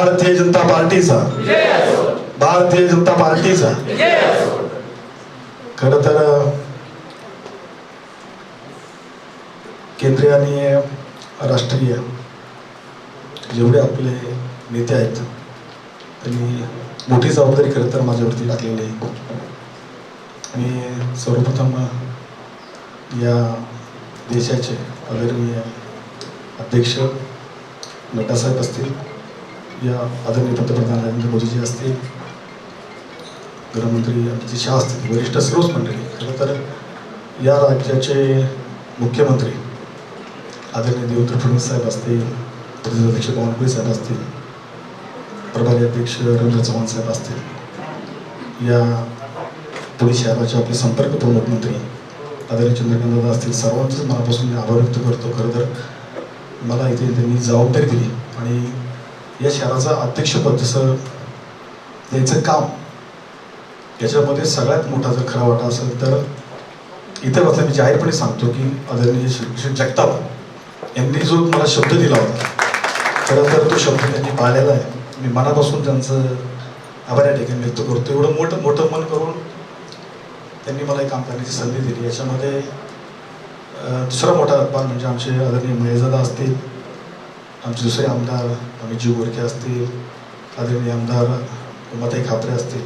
भारतीय जनता पार्टीचा. भारतीय जनता पार्टीचा. खर तर केंद्रीय आणि राष्ट्रीय जेवढे आपले नेते आहेत त्यांनी मोठी जबाबदारी खरं तर माझ्यावरती टाकलेली आहे. आणि सर्वप्रथम या देशाचे आदरणीय अध्यक्ष नड्डासाहेब असतील या आदरणीय पंतप्रधान नरेंद्र मोदीजी असतील गृहमंत्री अमित शहा असतील वरिष्ठ सर्वच मंडळी खरं तर या राज्याचे मुख्यमंत्री आदरणीय देवेंद्र फडणवीस साहेब असतील प्रदेशाध्यक्ष बावनकुळे साहेब असतील प्रभारी अध्यक्ष रवींद्र चव्हाण साहेब असतील या पुणे शहराचे आपले संपर्क प्रमुख मंत्री आदरणीय चंद्रकांत दादा असतील सर्वांचंच मनापासून मी आभार व्यक्त करतो. खरं तर मला इथे त्यांनी जबाबदारी दिली आणि या शहराचं अध्यक्षपद जसं द्यायचं काम याच्यामध्ये सगळ्यात मोठा जर खरा वाटा असेल तर इतर वाचला मी जाहीरपणे सांगतो की आदरणीय श्री जगताप यांनी जो मला शब्द दिला होता खरं तर तो शब्द त्यांनी पाळलेला आहे. मी मनापासून त्यांचं आभार या ठिकाणी व्यक्त करतो. एवढं मोठं मोठं मन करून त्यांनी मला काम करण्याची संधी दिली. याच्यामध्ये दुसरा मोठा अपमान म्हणजे आमचे आदरणीय महेशदादा असतील आमचे दुसरे आमदार अमितजी गोरखे असतील आदरणीय आमदार उमाताई खापरे असतील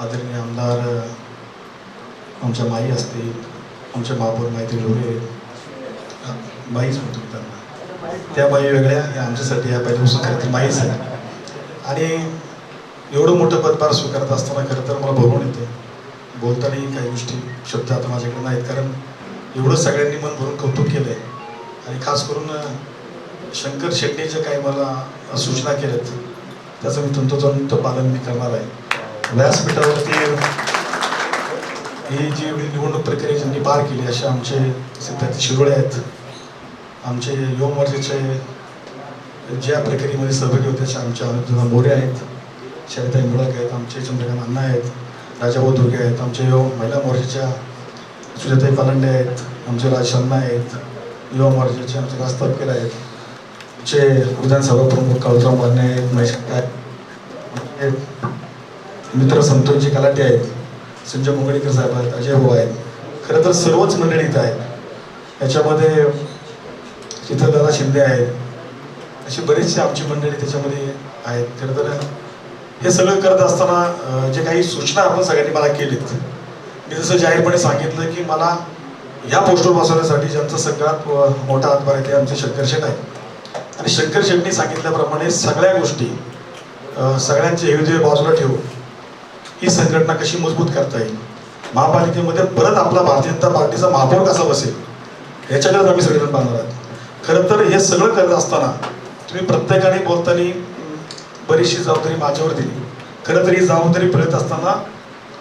आदरणीय आमदार आमच्या माई असतील आमच्या महापौर माहिती ढोरे माईच म्हणतो त्यांना. त्या बाई वेगळ्या या आमच्यासाठी या पहिल्यापासून खरं तर माहीच आहे. आणि एवढं मोठं पदभार स्वीकारत असताना खरं तर मला भरून येते. बोलतानाही काही गोष्टी शब्द आता माझ्याकडे नाहीत कारण एवढं सगळ्यांनी मन भरून कौतुक केलं आहे आणि खास करून शंकर शेट्टीच्या काही मला सूचना केल्यात त्याचं मी तंतोतंत पालन मी करणार आहे. व्यासपीठावरती ही जी निवडणूक प्रक्रिया ज्यांनी पार केली असे आमचे सिद्धार्थ शिरोळे आहेत. आमचे युवा मोर्चाचे ज्या प्रक्रियेमध्ये सहभागी होते असे आमच्या अनुदाना मोरे आहेत. शरिताई मुळक आहेत आमचे चंद्रकांत अण्णा आहेत राजाभाऊ दुर्गे आहेत आमचे युवा महिला मोर्चाच्या सुजाताई पालंडे आहेत आमचे राज शर्मा आहेत युवा मोर्चाचे आमचे राज तपकेर आहेत. आमचे विधानसभा प्रमुख काळूराम वारणे आहेत महेश मित्र संतोषजी कलाटे आहेत संजय मुंगडीकर साहेब आहेत अजय भाऊ आहेत. खरं तर सर्वच मंडळी इथं आहेत. याच्यामध्ये चित्रदादा शिंदे आहेत. अशी बरीचशी आमची मंडळी त्याच्यामध्ये आहेत. खरं तर हे सगळं करत असताना जे काही सूचना आपण सगळ्यांनी मला केलीत मी जसं जाहीरपणे सांगितलं की मला या पोस्टवर बसवण्यासाठी ज्यांचा सगळ्यात मोठा हातभार आहे ते आमचे शंकरशेट आहे आणि शंकर शेट्टी सांगितल्याप्रमाणे सगळ्या गोष्टी सगळ्यांचे हृदय बाजूला ठेवून ही संघटना कशी मजबूत करता येईल? महापालिकेमध्ये परत आपला भारतीय जनता पार्टीचा महापौर कसा बसेल? याच्याकडेच आम्ही सगळेजण पाहणार आहोत. खरं तर हे सगळं करत असताना तुम्ही प्रत्येकाने बोलताना बरीचशी जबाबदारी माझ्यावर दिली. खरं तर ही जबाबदारी फिरत असताना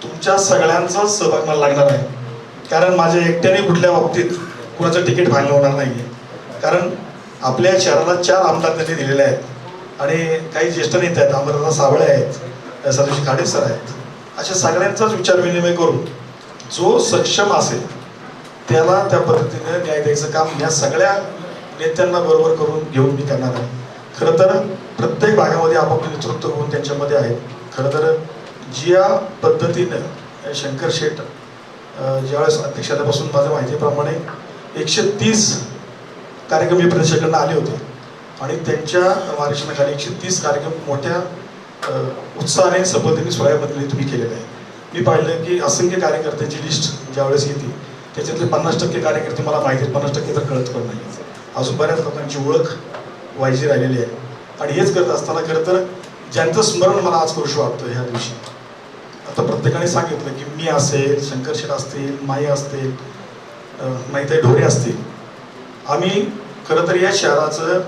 तुमच्या सगळ्यांचा सहभाग मला लागणार आहे कारण माझ्या एकट्याने कुठल्या बाबतीत कुणाचं तिकीट फायनल होणार नाही आहे कारण आपल्या शहराला चार आमदार त्यांनी दिलेले आहेत? आणि काही ज्येष्ठ नेते आहेत अमरदादा साबळे आहेत सरोजी खाडे सर आहेत. अशा सगळ्यांचाच विचार विनिमय करून जो सक्षम असेल त्याला त्या पद्धतीने न्याय द्यायचं काम या सगळ्या नेत्यांना बरोबर करून घेऊन मी करणार आहे. खरं तर प्रत्येक भागामध्ये आपापले नेतृत्व होऊन त्यांच्यामध्ये आहेत खरं तर ज्या पद्धतीनं शंकर शेठ ज्यावेळेस अध्यक्ष झाल्यापासून माझ्या माहितीप्रमाणे एकशे तीस कार्यक्रम हे प्रदेशाकडनं आले होते. आणि त्यांच्या मार्गदर्शनाखाली एकशे तीस कार्यक्रम मोठ्या उत्साहाने सपद्धतीने सोहळ्याबद्दल तुम्ही केलेलं आहे. मी पाहिलं की असंख्य कार्यकर्त्यांची लिस्ट ज्यावेळेस येते त्याच्यातले पन्नास टक्के कार्यकर्ते मला माहिती आहेत पन्नास टक्के तर कळत पण नाही अजून बऱ्याच लोकांची ओळख व्हायची राहिलेली आहे. आणि हेच करत असताना खरं तर ज्यांचं स्मरण मला आज करूशी वाटतं ह्या दिवशी आता प्रत्येकाने सांगितलं की मी असेल शंकरशेठ असतील माई असतील अं, माईताई ढोरे असतील. आम्ही खरं तर या शहराचं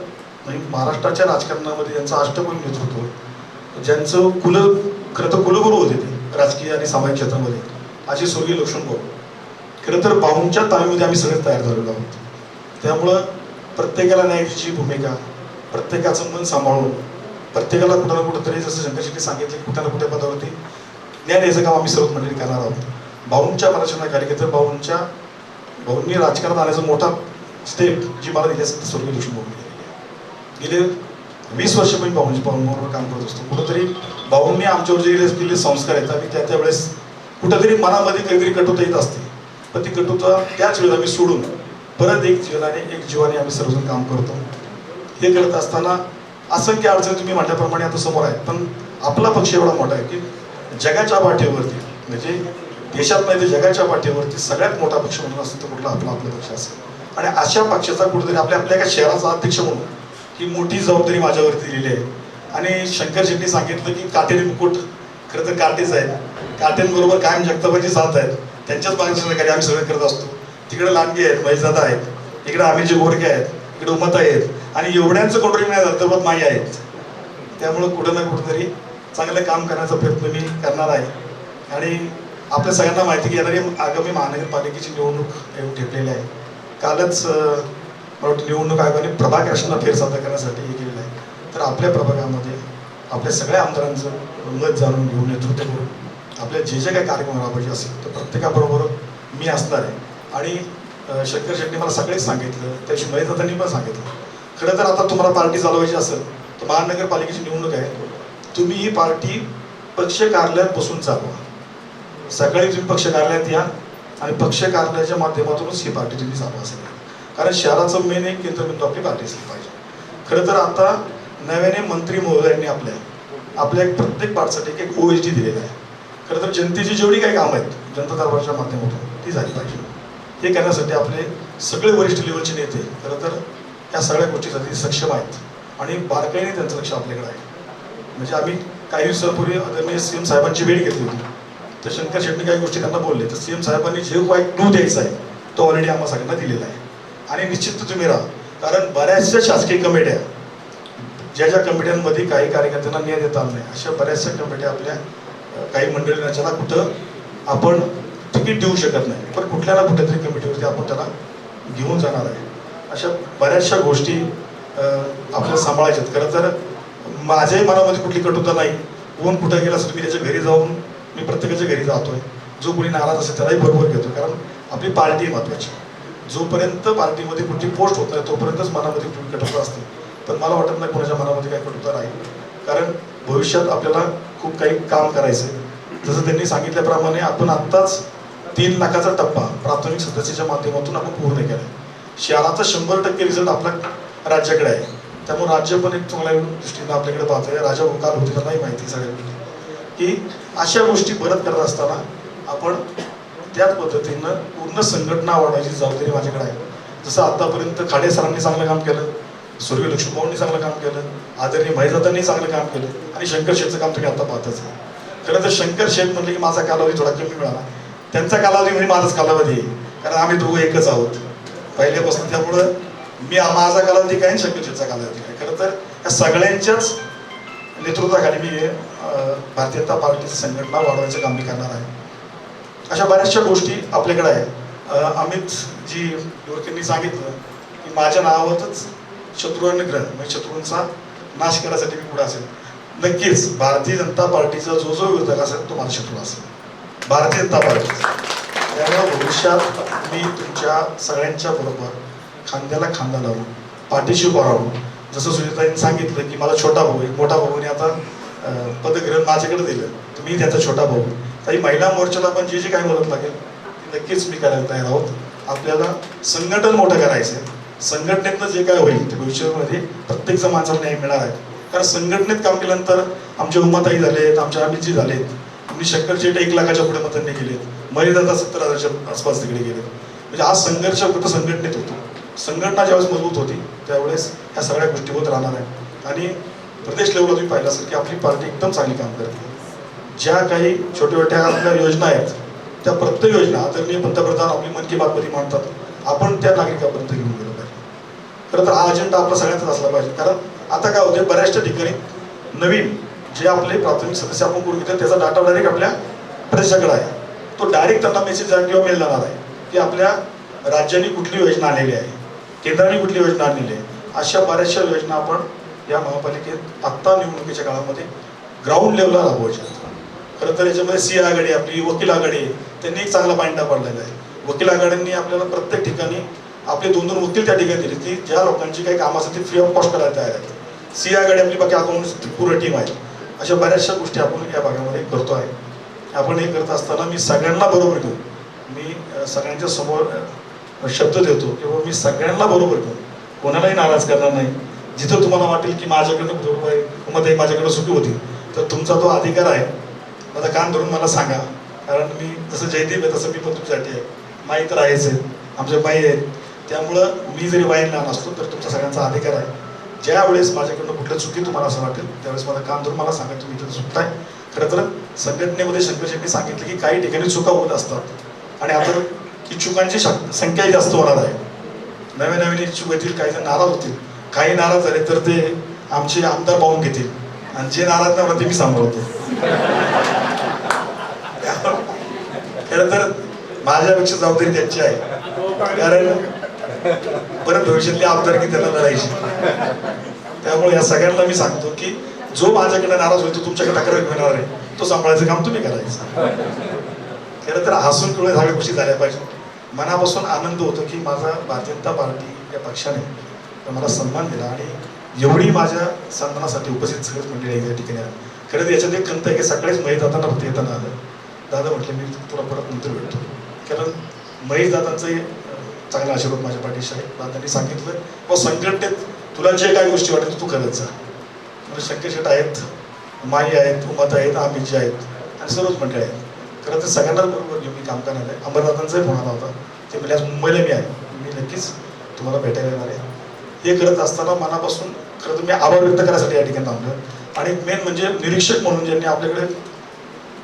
म्हणजे महाराष्ट्राच्या राजकारणामध्ये यांचं अष्टकोनी नेतृत्व ज्यांचं कुल खरं तर कुलगुरू होते ते राजकीय आणि सामाजिक क्षेत्रामध्ये असे स्वर्गीय लक्ष्मण खरं तर पाहूनच्या तामीमध्ये आम्ही सगळे तयार झालेलो आहोत. त्यामुळं प्रत्येकाला न्यायाची भूमिका प्रत्येकाचं मन सांभाळून प्रत्येकाला कुठं ना कुठंतरी जसं शंकरशेट्टी सांगितले सांगितलं कुठं ना कुठे पदावरती ज्ञान याचं काम आम्ही सर्व मंडळी करणार आहोत. भाऊंच्या मराठीना कार्यकर्ते तर भाऊंच्या भाऊंनी राजकारणात आण्याचा मोठा स्टेप जी मला दिली स्वर्गीय लक्ष्मण गेले वीस वर्ष मी भाऊंची भाऊंबरोबर काम करत असतो. कुठंतरी भाऊंनी आमच्यावर जे दिले- संस्कार आहेत. आम्ही त्या त्यावेळेस कुठंतरी मनामध्ये काहीतरी कटुता येत असते. पण ती कटुता त्याच वेळेला आम्ही सोडून परत एक जीवनाने एक जीवाने आम्ही सर्वजण काम करतो. हे करत असताना असंख्य अडचणी तुम्ही म्हटल्याप्रमाणे आता समोर आहेत. पण आपला पक्ष एवढा मोठा आहे की जगाच्या पाठीवरती म्हणजे देशात नाही तर जगाच्या पाठीवरती सगळ्यात मोठा पक्ष म्हणून असतो तर कुठला? आपला आपला पक्ष असेल. आणि अशा पक्षाचा कुठेतरी आपल्या आपल्या एका शहराचा अध्यक्ष म्हणून ही मोठी जबाबदारी माझ्यावरती दिलेली आहे. आणि शंकर शेट्टी सांगितलं की काटेरी मुकुट खरं तर काटेच आहेत. काट्यांबरोबर कायम जगताबाजी साथ आहेत. त्यांच्याच मार्गदर्शनाखाली आम्ही सगळे करत असतो. तिकडे लांडगे आहेत मैजादा आहेत. इकडे आमिरजी गोरके आहेत. इकडे उमत आहेत. आणि एवढ्यांचं कोटरी नाही झालं तर मग माई आहेत त्यामुळं कुठं ना कुठंतरी चांगलं काम करण्याचा प्रयत्न मी करणार आहे. आणि आपल्या सगळ्यांना माहिती की येणारी आगामी महानगरपालिकेची निवडणूक येऊन ठेपलेली आहे. कालच मला वाटतं निवडणूक आयोगाने प्रभाग रचना फेरसादा करण्यासाठी हे केलेलं आहे. तर आपल्या प्रभागामध्ये आपल्या सगळ्या आमदारांचं मत जाणून घेऊन नेतृत्व करून आपल्या जे जे काही कार्यक्रम राबवायचे असेल तर प्रत्येकाबरोबर मी असणार आहे. आणि शंकर शेट्टी मला सगळेच सांगितलं त्याशी मयदातांनी पण सांगितलं. खरं तर आता तुम्हाला पार्टी चालवायची असेल तर महानगरपालिकेची निवडणूक आहे. तुम्ही ही पार्टी पक्ष कार्यालयात बसून चालवा. सकाळी तुम्ही पक्ष कार्यालयात या आणि पक्ष कार्यालयाच्या माध्यमातूनच ही पार्टी तुम्ही चालू असेल. कारण शहराचं मेन एक केंद्रबिंदू आपली पार्टी असली पाहिजे. खरं तर आता नव्याने मंत्री महोदयांनी आपल्या आपल्या प्रत्येक पार्टसाठी एक- एक ओ एच डी दिलेला आहे. खरं तर जनतेची जेवढी काही कामं आहेत जनता दरबारच्या माध्यमातून ती झाली पाहिजे. हे करण्यासाठी आपले सगळे वरिष्ठ लेवलचे नेते खरं तर या सगळ्या गोष्टीसाठी सक्षम आहेत. आणि बारकाईने त्यांचं लक्ष आपल्याकडे आहे. म्हणजे आम्ही काही दिवसापूर्वी आदरणीय सी एम साहेबांची भेट घेतली होती. तर शंकर शेट्टी काही गोष्टी त्यांना बोलले. तर सी एम साहेबांनी जे काही क्लू द्यायचा आहे तो ऑलरेडी आम्हाला सगळ्यांना दिलेला आहे. आणि निश्चित तुम्ही राहा कारण बऱ्याचशा शासकीय कमिट्या ज्या ज्या कमिट्यांमध्ये काही कार्यकर्त्यांना न्याय देता आला नाही अशा बऱ्याचशा कमिट्या आपल्या काही मंडळींना ज्याला कुठं आपण तिकीट देऊ शकत नाही. पण कुठल्या ना कुठल्या तरी कमिटीवरती आपण त्याला घेऊन जाणार आहे. अशा बऱ्याचशा गोष्टी आपल्याला सांभाळायच्यात खरं तर माझ्याही मनामध्ये कुठली कटुता नाही. कोण कुठं गेला असेल मी त्याच्या घरी जाऊन मी प्रत्येकाच्या घरी जातोय. जो कोणी नाराज असेल त्यालाही बरोबर घेतो कारण आपली पार्टी महत्वाची जोपर्यंत पार्टीमध्ये कुठली पोस्ट होत नाही तोपर्यंतच मनामध्ये कुठली कटुता असते. पण मला वाटत नाही कोणाच्या मनामध्ये काही कटुता राहील. कारण भविष्यात आपल्याला खूप काही काम करायचं आहे जसं त्यांनी सांगितल्याप्रमाणे आपण आत्ताच तीन लाखाचा टप्पा प्राथमिक सदस्याच्या माध्यमातून आपण पूर्ण केला शहराचा शंभर टक्के रिझल्ट आपल्या राज्याकडे आहे. त्यामुळे राज्य पण एक चांगल्या दृष्टीनं आपल्याकडे पाहतोय. राजा काल होते त्यांनाही माहिती सगळ्या गोष्टी की अशा गोष्टी परत करत असताना आपण त्याच पद्धतीनं पूर्ण संघटना वाढवायची जबाबदारी माझ्याकडे आहे. जसं आतापर्यंत खाडे सरांनी चांगलं काम केलं सूर्य लक्ष्मीभाऊंनी चांगलं काम केलं आदरणीय भाईजातांनी चांगलं काम केलं आणि शंकर शेठचं काम तुम्ही आता पाहतच आहे. खरं तर शंकर शेठ म्हणलं की माझा कालावधी थोडा कमी मिळाला. त्यांचा कालावधी म्हणजे माझाच कालावधी आहे. कारण आम्ही दोघं एकच आहोत. पहिल्यापासून त्यामुळं मी माझा कालावधी काय शंकर शेठचा कालावधी काय? खरं तर या सगळ्यांच्याच नेतृत्वाखाली मी भारतीय जनता पार्टीची संघटना वाढवायचं काम मी करणार आहे. अशा बऱ्याचशा गोष्टी आपल्याकडे आहेत. अमित जी गोरकेंनी सांगितलं की माझ्या नावातच शत्रुघ्न ग्रह म्हणजे शत्रूंचा नाश करण्यासाठी मी पुढे असेल. नक्कीच भारतीय जनता पार्टीचा जो जो विरोधक असेल तो माझा शत्रू असेल. भारतीय जनता पार्टी. त्यामुळे भविष्यात मी तुमच्या सगळ्यांच्या बरोबर खांद्याला खांदा लावून पाठीशी उभा राहून जसं सुनीताईंनी सांगितलं की मला छोटा भाऊ एक मोठा भाऊने आता पदग्रहण माझ्याकडे दिलं. तर मी त्याचा छोटा भाऊ ताई महिला मोर्चाला पण जे जे काही मदत लागेल ती नक्कीच मी करायला तयार आहोत. आपल्याला संघटन मोठं करायचं आहे संघटनेतनं जे काय होईल ते भविष्यामध्ये प्रत्येक जण माणसाला न्याय मिळणार आहे. कारण संघटनेत काम केल्यानंतर आमचे उमाताई झालेत आमच्या अमितजी झालेत. आम्ही शंकर शेट एक लाखाच्या पुढे मतांनी गेलेत मर्यादा सत्तर हजारच्या आसपास तिकडे गेले म्हणजे आज संघर्ष फक्त संघटनेत होतो. संघटना ज्यावेळेस मजबूत होती त्यावेळेस ह्या सगळ्या गोष्टी होत राहणार आहेत. आणि प्रदेश लेवलला तुम्ही पाहिलं असेल की आपली पार्टी एकदम चांगली काम करते. ज्या काही छोट्या छोट्या आपल्या योजना आहेत त्या प्रत्येक योजना आदरणीय पंतप्रधान आपली मन की बातमध्ये मांडतात. आपण त्या नागरिकापर्यंत घेऊन गेलो पाहिजे. खरं तर हा अजेंडा आपला सगळ्यांचाच असला पाहिजे. कारण आता काय होते बऱ्याचशा ठिकाणी नवीन जे आपले प्राथमिक सदस्य आपण करून घेतो त्याचा डाटा डायरेक्ट आपल्या प्रदेशाकडे आहे. तो डायरेक्ट त्यांना मेसेज किंवा मेल जाणार आहे. की आपल्या राज्याने कुठली योजना आलेली आहे. केंद्राने कुठली योजना आणलेली आहे? अशा बऱ्याचशा योजना आपण या महापालिकेत आत्ता निवडणुकीच्या काळामध्ये ग्राउंड लेवलला राबवायच्या खरं तर याच्यामध्ये सी आघाडी आपली वकील आघाडी आहे. त्यांनी एक चांगला पायंडा पडलेला आहे. वकील आघाड्यांनी आपल्याला प्रत्येक ठिकाणी आपले दोन दोन वकील त्या ठिकाणी दिले की ज्या लोकांची काही कामं ती फ्री ऑफ कॉस्ट करायला तयार आहेत. आघाडी आपली बाकी अकाउंट पूर्ण टीम आहे. अशा बऱ्याचशा गोष्टी आपण या भागामध्ये करतो आहे. आपण हे करत असताना मी सगळ्यांना बरोबर घेऊन मी सगळ्यांच्या समोर शब्द देतो किंवा हो, मी सगळ्यांना बरोबर घेऊन कोणालाही नाराज करणार नाही. जिथं तुम्हाला वाटेल की माझ्याकडनं रुपये उमाताई माझ्याकडे सुखी होती तर तुमचा तो अधिकार आहे. माझा कान धरून मला सांगा. कारण मी जसं जयदीप आहे तसं मी पण तुमच्यासाठी आहे. माई तर आहेच आहे. आमच्या बाई आहेत. त्यामुळं मी जरी वाईन लहान असतो तर तुमचा सगळ्यांचा अधिकार आहे. ज्या वेळेस माझ्याकडनं कुठलं चुकी तुम्हाला असं वाटेल त्यावेळेस मला काम धरून मला सांगा तुम्ही इथं चुकताय खरं तर संघटनेमध्ये शंकर सांगितलं की काही ठिकाणी चुका होत असतात. आणि आता इच्छुकांची संख्याही जास्त होणार आहे. नवीन नवीन इच्छुक येतील काही जण नाराज होतील. काही नाराज झाले तर ते आमचे आमदार पाहून घेतील. आणि जे नाराज नाही होणार ते मी सांभाळतो. खरं तर माझ्यापेक्षा जबाबदारी त्यांची आहे. कारण परत भविष्यातली आमदारकी त्यांना लढायची. त्यामुळे या सगळ्यांना मी सांगतो की जो माझ्याकडे नाराज होईल तो तुमच्याकडे तक्रार घेऊन आहे. तो सांभाळायचं काम तुम्ही करायचं. खरं तर हसून किंवा सगळ्या गोष्टी झाल्या पाहिजे मनापासून आनंद होतो की माझा भारतीय जनता पार्टी या पक्षाने मला सन्मान दिला आणि एवढी माझ्या सन्मानासाठी उपस्थित सगळेच मंडळी आहे या ठिकाणी खरंच याच्यात एक खंत आहे की सगळेच महेश दादांना फक्त येताना आलं. दादा म्हटले मी तुला परत नंतर भेटतो. कारण महेश दादांचाही चांगला आशीर्वाद माझ्या पाठीशी आहे. दादांनी सांगितलं हो, व संकटेत तुला जे काही गोष्टी वाटेल तू करत जा. म्हणजे आहेत माई आहेत उमत आहेत आमितजी आहेत आणि सर्वच मंडळी आहेत. खरं तर सगळ्यांनाच बरोबर घेऊन मी काम करणार आहे. अमरनाथांचाही फोन आला होता. ते म्हणजे आज मुंबईला मी आहे. मी नक्कीच तुम्हाला भेटायला येणार आहे. हे करत असताना मनापासून खरं तर मी आभार व्यक्त करायसाठी या ठिकाणी थांबलो आणि मेन म्हणजे निरीक्षक म्हणून ज्यांनी आपल्याकडे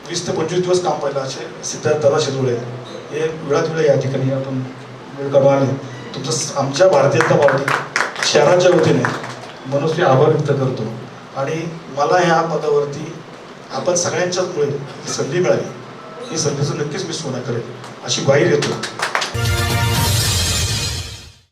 वीस ते पंचवीस दिवस काम पाहिलं असे सिद्धार्थ दादा शिरोळे. हे वेळात वेळ या ठिकाणी आपण वेळ काढून आले. तुमचं आमच्या भारतीय जनता पार्टी शहराच्या वतीने म्हणून मी आभार व्यक्त करतो. आणि मला ह्या पदावरती आपण सगळ्यांच्याचमुळे ही संधी मिळाली ही संधीचं नक्कीच मी सोनं करेन. अशी बाहेर येतो